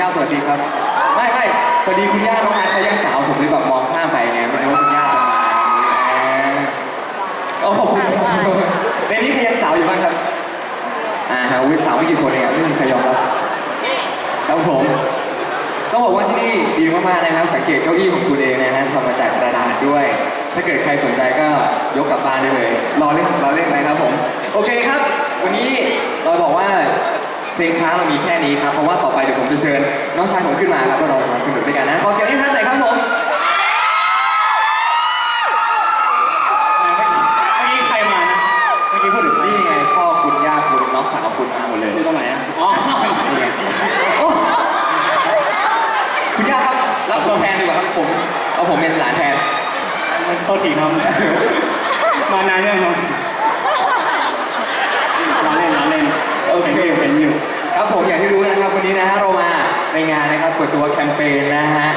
ย่าสวัสดีครับ ไม่ไม่พอดีคุณย่าน้องอาร์ตเขายังสาวผมเลยแบบมองข้ามไปไงไม่รู้ว่าคุณย่าจะมาโอ้ขอบคุณครับในนี้ใครยังสาวอยู่บ้างครับ อ่าฮะวิสาวไม่กี่คนเองอะไม่มีใครยอมรับครับผมต้องบอกว่าที่นี่ดีมากๆนะครับ สังเกตเก้าอี้ของคุณเองนะฮะทำมาจากกระดาษด้วย ถ้าเกิดใครสนใจก็ยกกลับบ้านได้เลยรอเล่นรอเล่นนะครับผม โอเคครับ วันนี้เราบอกว่า เพลงช้าเรามีแค่นี้ครับ เพราะว่าต่อไปเดี๋ยวผมจะเชิญน้องชายผมขึ้นมาครับแล้วเราจะมาสนุกด้วยกันนะ ขอเสียงให้ท่านหน่อยครับผมเมื่อกี้ใครมานะ เมื่อกี้พูดถึงใครนี่ไงพ่อคุณย่าคุณน้องสาวคุณมาหมดเลยอยู่ตรงไหนอะอ๋อนี่ไงโอ้คุณย่าครับรับผมแทนดีกว่าครับผมเอาผมเป็นหลานแทน โทษทีครับมานานยังครับมาเล่นมาเล่นโอเค เห็นอยู่เห็นอยู่ ครับผมอย่างที่รู้นะครับวันนี้นะฮะเรามาในงานนะครับเปิดตัวแคมเปญนะฮะ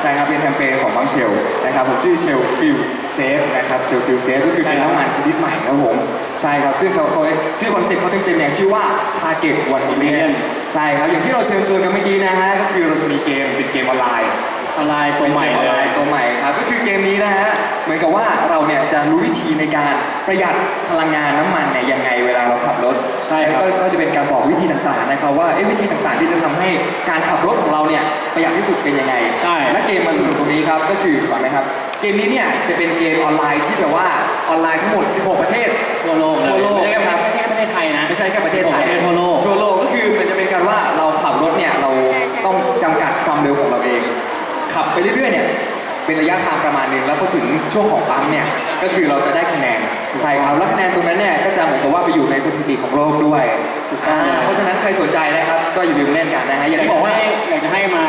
ใช่ครับเป็นแคมเปญของบัมเชลนะครับผมชื่อเชลฟิลเซฟนะครับเชลฟิลเซฟก็คือเป็นน้ำมันชนิดใหม่ครับผมใช่ครับซึ่งเขาเขาชื่อคอนเซ็ปต์เขาเต็มๆเนี่ยชื่อว่า Target 1 Million ใช่ครับอย่างที่เราเชิญชวนกันเมื่อกี้นะฮะก็คือเราจะมีเกมเป็นเกมออนไลน์ ออนไลน์ตัวใหม่ป็นกออนเลไลย น์ตัวใหม่ครับก็คือเกมนี้นะฮะเหมือนกับว่าเราเนี่ยจะรู้วิธีในการประหยัดพลังงานน้ำมันเนี่ยยังไงเวลาเราขับรถใช่ครับ แล้วก็ก็จะเป็นการบอกวิธีต่างๆนะครับว่าเอ๊ะวิธีต่างๆ ที่จะทำให้การขับรถของเราเนี่ยประหยัดที่สุดเป็นยังไง ใช่ และเกมมันสนุกตรงนี้ครับก็คือฟังนะครับ เกมนี้เนี่ยจะเป็นเกมออนไลน์ที่แบบว่าออนไลน์ทั้งหมด 16 ประเทศ ทั่วโลกเลยทั่วโลกไม่ใช่แค่ครับไม่ใช่แค่ประเทศไทยนะไม่ใช่แค่ประเทศไทยประเทศทั่วโลกทั่วโลกก็ เป็นระยะทางประมาณหนึ่งแล้วพอถึงช่วงของปั๊มเนี่ยก็คือเราจะได้คะแนนใช่ครับแล้วคะแนนตรงนั้นเนี่ยก็จะเหมือนกับว่าไปอยู่ในสถิติของโลกด้วยถูกต้องอ่าเพราะฉะนั้นใครสนใจนะครับก็อย่าลืมเล่นกันนะฮะอย่าอยากที่บจะอกว่าให้อยากจะให้มา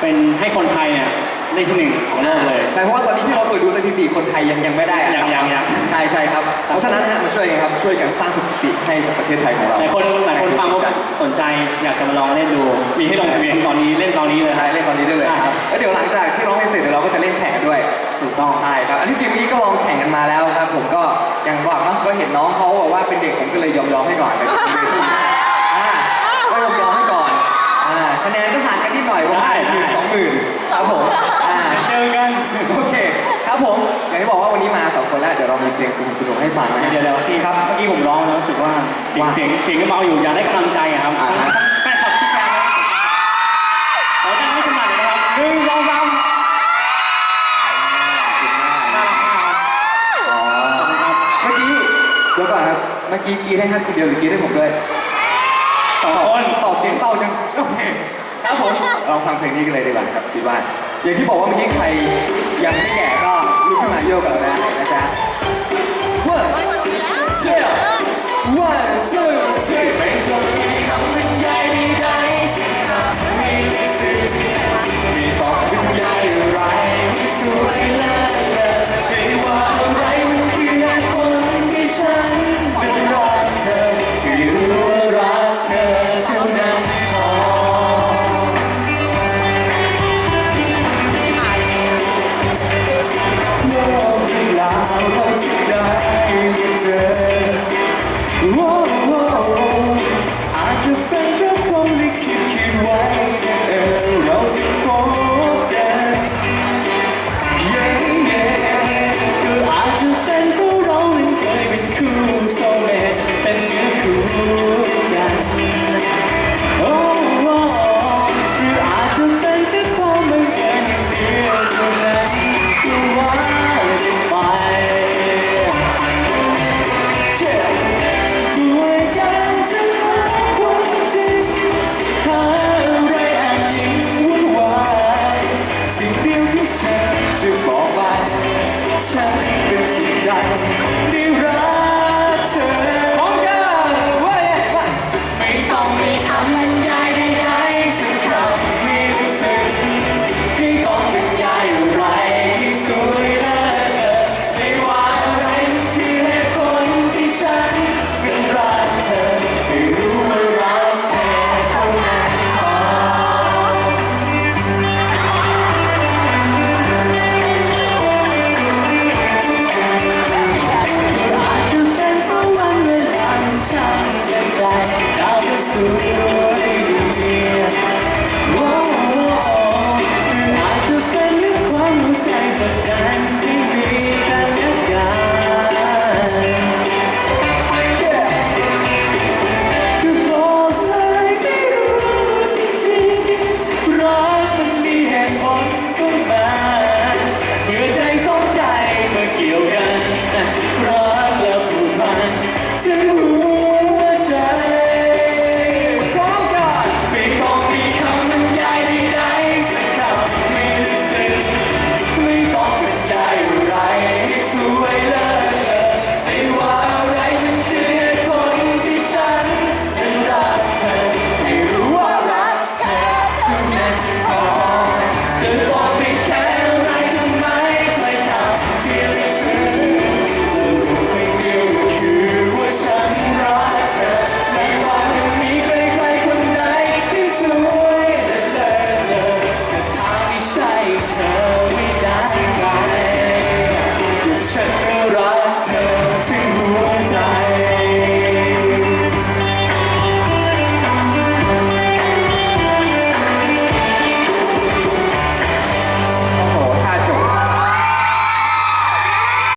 เป็นให้คนไทยเนี่ย ได้ที่หนึ่งของโลกเลย ใช่เพราะว่าตอนนี้ที่เราเปิดดูสถิติคนไทยยังยังไม่ได้อะยังยังยัง ใช่ใช่ครับ เพราะฉะนั้นฮะมาช่วยกันครับช่วยกันสร้างสถิติให้กับประเทศไทยของเราหลายคนหลายคนฟังก็สนใจอยากจะมาลองเล่นดู มีให้ลงทะเบียนตอนนี้เล่นตอนนี้เลยใช่เล่นตอนนี้ได้เลยใช่คครัรับบแล้วเดี๋ยวหลังจากที่ร้องเพลงเสร็จเดี๋ยวเราก็จะเล่นแข่งกันด้วย ถูกต้อง ใช่ครับ อันที่จริงเมื่อกี้ก็ลองแข่งกันมาแล้วครับ ผมก็อย่างบอกเนาะก็เห็นน้องเขาบอกว่าเป็นเด็กผมก็เลยยอมยอมๆให้ก่อนเลยอ่าก็ยอมยอมๆให้ก่อนอ่าคะแนนก็ห่างกันนิดหน่อยประมาณหมื่นสองหมื่นครับผมอ่า เจอกัน โอเค ครับผม อย่างที่บอกว่าวันนี้มาสองคนแล้ว เดี๋ยวเรามีเพลงสนุกๆให้ฟังนะฮะ เดี๋ยวเดี๋ยวพี่ครับ เมื่อกี้ผมร้องแล้วรู้สึกว่าเสียงว่าเสียงเสียงก็เมาอยู่อยากได้กำลังใจอะครับอ่าฮะ แฟนคลับที่แฟนนะขอดังให้สมัครเลยนะครับหนึ่งสองสามน่ารักมากครับอ๋อขอบคุณครับเมื่อกี้เดี๋ยวก่อนครับ เมื่อกี้กรีดให้ท่านคนเดียวหรือกรีดให้ผมด้วยสองคน ตอบเสียงเบาจัง โอเค ครับผมลองฟังเพลงนี้กันเลยดีกว่านะครับ คิดว่า อย่างที่บอกว่าเมื่อกี้ใครยังไม่แก่ก็ลุกขึ้นมาโยกกับเราได้นะจ๊ะ One two One two three